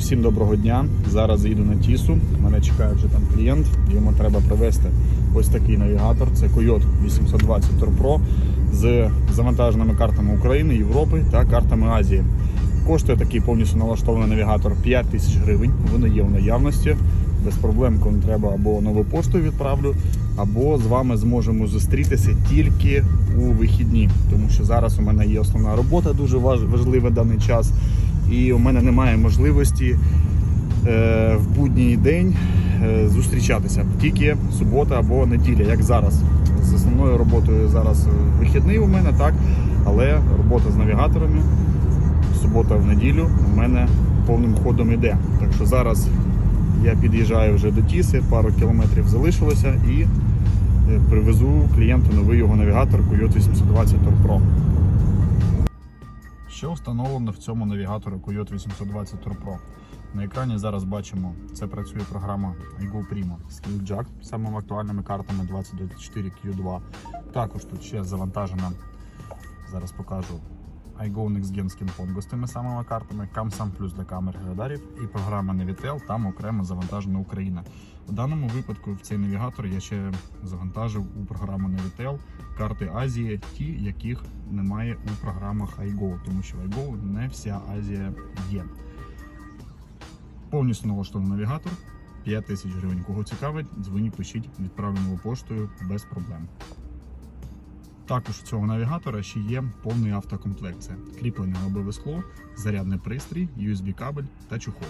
Всім доброго дня. Зараз їду на Тісу. Мене чекає вже там клієнт. Йому треба привезти ось такий навігатор. Це Coyote 820 Tour Pro з завантаженими картами України, Європи та картами Азії. Коштує такий повністю налаштований навігатор 5 тисяч гривень. Вони є в наявності. Без проблем, коли треба або нову пошту відправлю, або з вами зможемо зустрітися тільки у вихідні, тому що зараз у мене є основна робота, дуже важ- важлива даний час, і у мене немає можливості е, в будній день е, зустрічатися тільки субота або неділя, як зараз. З основною роботою зараз вихідний у мене, так, але робота з навігаторами субота в неділю у мене повним ходом іде. Так що зараз я під'їжджаю вже до Тіси, пару кілометрів залишилося і е, привезу клієнту новий його навігатор Coyote 820 Tour Pro. Що встановлено в цьому навігаторі Coyote 820 Tour Pro? На екрані зараз бачимо, це працює програма iGo Primo з Jack з самими актуальними картами 2024 Q2. Також тут ще завантажена, зараз покажу iGo Next Gen Skin з тими самими картами, CamSam Plus для камер радарів і програма Navitel, там окремо завантажена Україна. У даному випадку в цей навігатор я ще завантажив у програму Navitel карти Азії, ті, яких немає у програмах iGo, тому що в iGo не вся Азія є. Повністю налаштований навігатор. 5 тисяч гривень. Кого цікавить, дзвоніть, пишіть, відправлю нову поштою без проблем. Також у цього навігатора ще є повний автокомплект. Це кріплене лобове скло, зарядний пристрій, USB кабель та чохол.